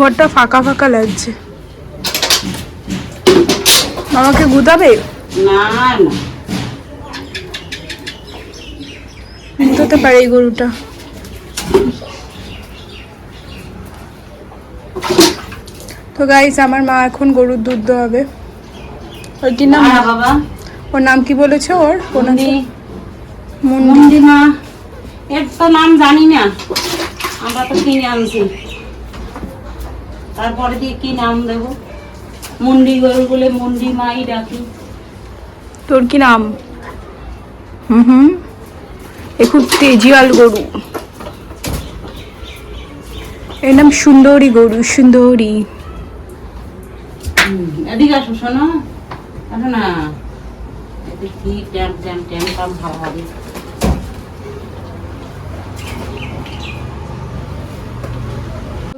ঘরটা ফাঁকা ফাঁকা লাগছে। আমাকে গুদাবে? না না। পারে এই গরুটা। তো গাইস আমার মা এখন গরুর দুধ দোয়াবে। ওর কি নাম? বাবা। ওর নাম কি বলেছে ওর? কোন মুন্ডি। মুন্ডিমা এর তো নাম জানি না। আমরা তো কিনে আনছি। তারপরে দিয়ে কি নাম দেব? মুন্ডি গরু বলে মুন্ডি মাই ডাকি। তোর কি নাম? হুম হুম। এ খুব তেজিয়াল গরু। এর নাম সুন্দরী গরু সুন্দরী। এদিকে আসো শোনো। আসো না। এতে কি ট্যাম্প ট্যাম্প ট্যাম্প পাম ভালো হবে।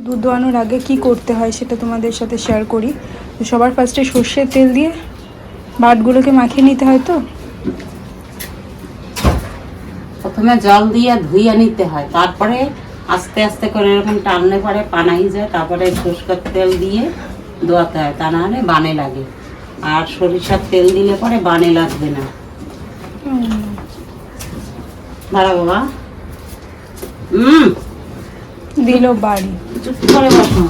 দুধ দোয়ানোর আগে কি করতে হয় সেটা তোমাদের সাথে শেয়ার করি। তো সবার ফার্স্টে সর্ষের তেল দিয়ে বাটগুলোকে মাখিয়ে নিতে হয় তো? প্রথমে জল দিয়ে ধুইয়ে নিতে হয় তারপরে আস্তে আস্তে করে এরকম টানলে পরে পানাই যায় তারপরে সরষের তেল দিয়ে দোয়াতে হয় তা না হলে বানে লাগে। আর সরিষার তেল দিলে পরে বানে লাগবে না। দাঁড়া বাবা। হুম। দিল বাড়ি। চুপ করে বসো।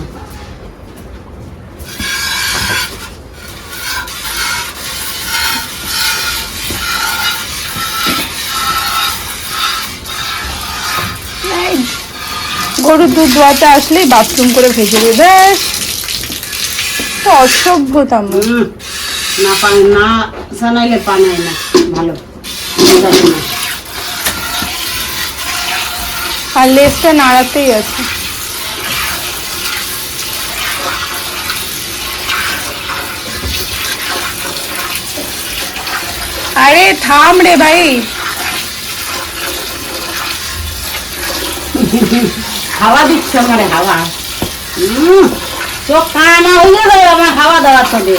গরুর দুধ দোয়াতে আসলেই বাথরুম করে ভেজে দেবে ব্যাস তো অসভ্যতাম হুম না পানি না জানাইলে পানায় না ভালো। আর লেজটা নাড়াতেই আছে। আরে থাম রে ভাই। হাওয়া দিচ্ছে আমার হাওয়া। হুম চোখ কানা হয়ে যাবে আমার হাওয়া দেওয়ার সাথে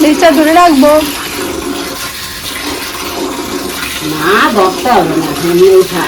লেজটা ধরে রাখব। না ধরতে হবে না এমনি উঠা।